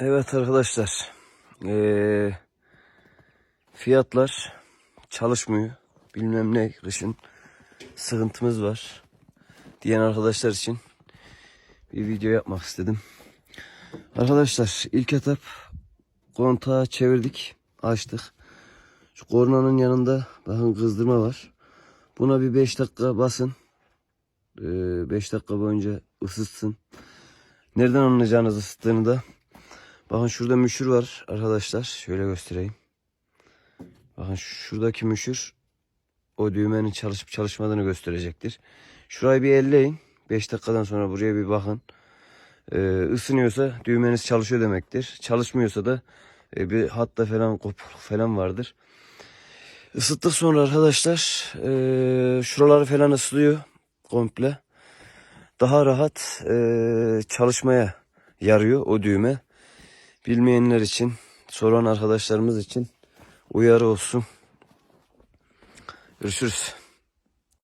Evet arkadaşlar. Ee, fiyatlar çalışmıyor. Bilmem ne kışın sıkıntımız var. Diyen arkadaşlar için bir video yapmak istedim. Arkadaşlar ilk etap kontağı çevirdik. Açtık. Şu kornanın yanında bakın kızdırma var. Buna bir 5 dakika basın. 5 dakika boyunca ısıtsın. Nereden anlayacağınız ısıttığını da Bakın şurada müşür var arkadaşlar. Şöyle göstereyim. Bakın şuradaki müşür o düğmenin çalışıp çalışmadığını gösterecektir. Şurayı bir elleyin. 5 dakikadan sonra buraya bir bakın. Ee, ısınıyorsa düğmeniz çalışıyor demektir. Çalışmıyorsa da e, bir hatta falan kopukluk falan vardır. Isıttık sonra arkadaşlar e, şuraları falan ısıtıyor komple. Daha rahat e, çalışmaya yarıyor o düğme. Bilmeyenler için, soran arkadaşlarımız için uyarı olsun. Görüşürüz.